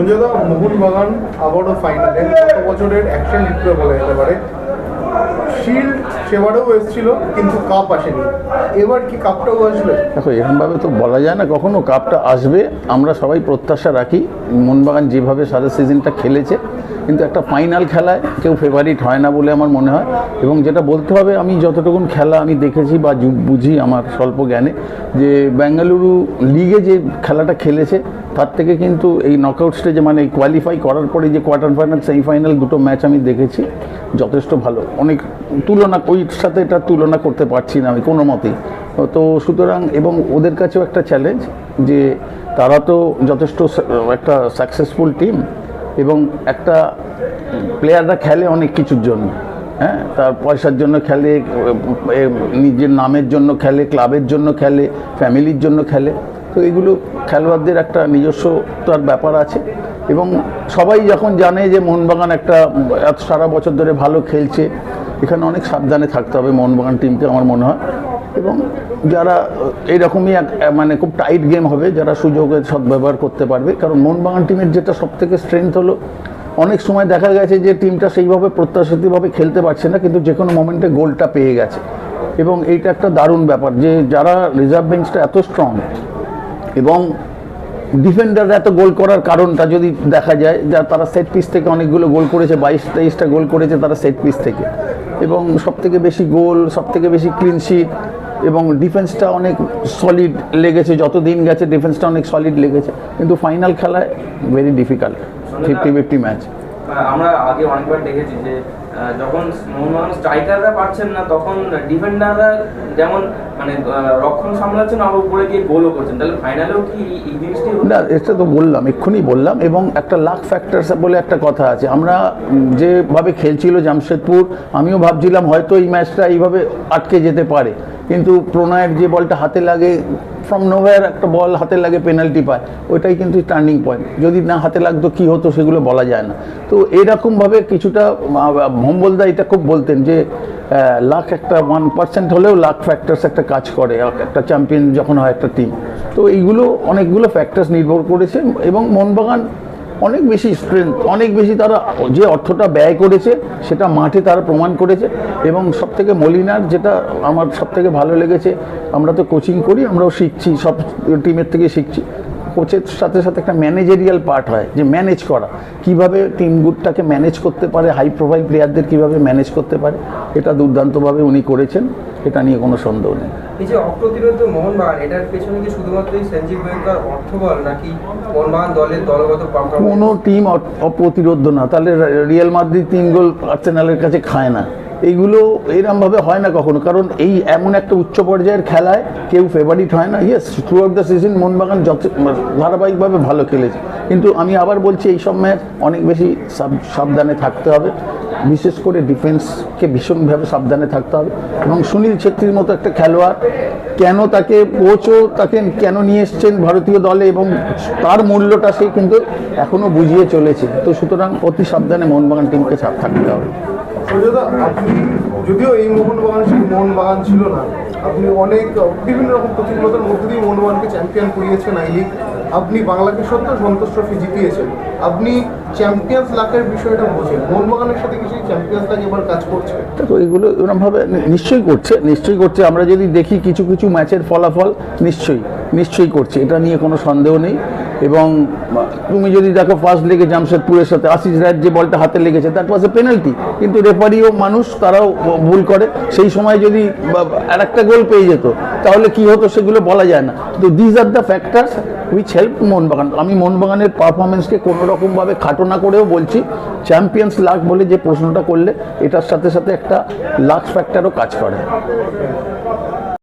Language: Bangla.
সঞ্জয়দা মোহনবাগান আবারও ফাইনালে গত বছরের অ্যাকশন লিড বলা যেতে পারে। শিল্ড সেবারেও এসেছিল, কিন্তু কাপ আসেনি। এবার কি কাপটাও আসবে? দেখো, এরকমভাবে তো বলা যায় না কখনো কাপটা আসবে। আমরা সবাই প্রত্যাশা রাখি, মোহনবাগান যেভাবে সারা সিজনটা খেলেছে, কিন্তু একটা ফাইনাল খেলায় কেউ ফেভারিট হয় না বলে আমার মনে হয়। এবং যেটা বলতে হবে, আমি যতটুকুন খেলা আমি দেখেছি বা বুঝি আমার স্বল্প জ্ঞানে, যে বেঙ্গালুরু লিগে যে খেলাটা খেলেছে, তার থেকে কিন্তু এই নকআউট স্টেজে মানে কোয়ালিফাই করার পরে যে কোয়ার্টার ফাইনাল সেমিফাইনাল দুটো ম্যাচ আমি দেখেছি, যথেষ্ট ভালো। অনেক তুলনা ওই সাথে এটা তুলনা করতে পারছি না আমি কোনো মতেই। তো সুতরাং এবং ওদের কাছেও একটা চ্যালেঞ্জ যে তারা তো যথেষ্ট একটা সাকসেসফুল টিম এবং একটা প্লেয়াররা খেলে অনেক কিছুর জন্য। হ্যাঁ তার পয়সার জন্য খেলে নিজের নামের জন্য খেলে ক্লাবের জন্য খেলে ফ্যামিলির জন্য খেলে। তো এগুলো খেলোয়াড়দের একটা নিজস্বতার ব্যাপার আছে এবং সবাই যখন জানে যে মোহনবাগান একটা, সারা বছর ধরে ভালো খেলছে এখানে অনেক সাবধানে থাকতে হবে, মোহনবাগান টিমকে আমার মনে হয়। এবং যারা এইরকমই এক মানে খুব টাইট গেম হবে, যারা সুযোগের সদ্ব্যবহার করতে পারবে। কারণ মোহনবাগান টিমের যেটা সব থেকে স্ট্রেংথ হলো, অনেক সময় দেখা গেছে যে টিমটা সেইভাবে প্রত্যাশিতভাবে খেলতে পারছে না, কিন্তু যে কোনো মোমেন্টে গোলটা পেয়ে গেছে। এবং এইটা একটা দারুণ ব্যাপার যে যারা রিজার্ভ বেঞ্চটা এত স্ট্রং এবং ডিফেন্ডাররা এত গোল করার কারণটা যদি দেখা যায়, যা তারা সেট পিস থেকে অনেকগুলো গোল করেছে, বাইশ, তেইশটা গোল করেছে তারা সেট পিস থেকে। এবং সব থেকে বেশি গোল সব থেকে বেশি ক্লিনশিট এবং ডিফেন্সটা অনেক সলিড লেগেছে। যত দিন গেছে ডিফেন্সটা অনেক সলিড লেগেছে। কিন্তু ফাইনাল খেলায় very difficult fifty fifty match আমরা আগে অনেকবার দেখেছি যে যখন মোহনবাগান স্ট্রাইকাররা পারছেন না, তখন ডিফেন্ডাররা যেমন মানে রক্ষণ সামলাচ্ছেন, আবার উপরে গিয়ে গোলও করছেন। তাহলে ফাইনালেও কি এই- জিনিসটি না, এটা তো বললাম, এক্ষুনি বললাম, এবং একটা লাক ফ্যাক্টরস বলে একটা কথা আছে। আমরা যেভাবে খেলছিল জামশেদপুর, আমিও ভাবছিলাম হয়তো এই ম্যাচটা এইভাবে আটকে যেতে পারে। কিন্তু প্রণয়ের যে বলটা হাতে লাগে ফ্রম নোভেয়ার একটা বল হাতে লাগে পেনাল্টি পায়। ওইটাই কিন্তু টার্নিং পয়েন্ট যদি না হাতে লাগতো, কি হতো সেগুলো বলা যায় না। তো এরকমভাবে কিছুটা ভম্বলদা এটা খুব বলতেন যে লাখ একটা ওয়ান পার্সেন্ট হলেও লাখ ফ্যাক্টরস একটা কাজ করে, একটা চ্যাম্পিয়ন যখন হয় একটা টিম তো এইগুলো অনেকগুলো ফ্যাক্টরস নির্ভর করেছে এবং মোহনবাগান অনেক বেশি স্ট্রেংথ অনেক বেশি তারা যে অর্থটা ব্যয় করেছে, সেটা মাঠে তারা প্রমাণ করেছে। এবং সব থেকে মলিনার যেটা আমার সব থেকে ভালো লেগেছে, আমরা তো কোচিং করি, আমরাও শিখছি, সব টিমের থেকে শিখছি। কোচের সাথে সাথে একটা ম্যানেজেরিয়াল পার্ট হয় যে ম্যানেজ করা। কীভাবে টিম গুডটাকে ম্যানেজ করতে পারে হাই প্রোফাইল প্লেয়ারদের কীভাবে ম্যানেজ করতে পারে এটা দুর্দান্তভাবে উনি করেছেন এটা নিয়ে কোনো সন্দেহ নেই। এই যে অপ্রতিরোধ মোহনবাগান এটার পেছনে কি শুধুমাত্রই সঞ্জীব গোয়েঙ্কার অর্থবল নাকি মোহনবাগান দলের দলগত কোনো টিম অ- অপ্রতিরোধ্য না। তাহলে রিয়াল মাদ্রিদ তিন গোল আর্সেনালের কাছে খায় না। এইগুলো এরমভাবে হয় না কখনো। কারণ এই এমন একটা উচ্চ পর্যায়ের খেলায় কেউ ফেভারিট হয় না। Yes throughout the season Mohun Bagan যত ধারাবাহিকভাবে ভালো খেলেছে। কিন্তু আমি আবার বলছি, এই সব ম্যাচ অনেক বেশি সাব- সাবধানে থাকতে হবে। বিশেষ করে ডিফেন্সকে ভীষণভাবে সাবধানে থাকতে হবে। এবং সুনীল ছেত্রীর মতো একটা খেলোয়াড় কেন তাকে কোচও তাকে কেন নিয়ে এসছেন ভারতীয় দলে এবং তার মূল্যটা সে কিন্তু এখনও বুঝিয়ে চলেছে। তো সুতরাং অতি সাবধানে মোহনবাগান টিমকে থাকতে হবে। যদিও এই মোহনবাগান সেই মোহনবাগান ছিল না, আপনি অনেক, বিভিন্ন রকম প্রতিকূলতার মধ্যে দিয়ে মোহনবাগানকে চ্যাম্পিয়ন করিয়েছেন আই লিগ। আপনি বাংলাকে সত্য সন্তোষ ট্রফি জিতিয়েছেন। আপনি চ্যাম্পিয়ন্স লাখের বিষয়টা বোঝেন। মোহনবাগানের সাথে কি সেই চ্যাম্পিয়ন্স লাখ এবার কাজ করছে? দেখো, এগুলো এরকমভাবে নিশ্চয়ই করছে। নিশ্চয়ই করছে। আমরা যদি দেখি কিছু কিছু ম্যাচের ফলাফল, নিশ্চয়ই। নিশ্চয়ই করছে, এটা নিয়ে কোনো সন্দেহ নেই। এবং, তুমি যদি দেখো ফার্স্ট লেগে জামশেদপুরের সাথে আশিস রায়ের যে বলটা হাতে লেগেছে দ্যাট ওয়াজ এ পেনাল্টি কিন্তু রেফারিও মানুষ, তারাও ভুল করে। সেই সময় যদি আর একটা গোল পেয়ে যেত, তাহলে কি হতো সেগুলো বলা যায় না। তো these are the factors which help Mohun Bagan. আমি মোহনবাগানের পারফরমেন্সকে কোনো রকমভাবে খাটো না করেও বলছি চ্যাম্পিয়ন্স লাক বলে যে প্রশ্নটা করলে, এটার সাথে সাথে একটা লাক ফ্যাক্টরও কাজ করে।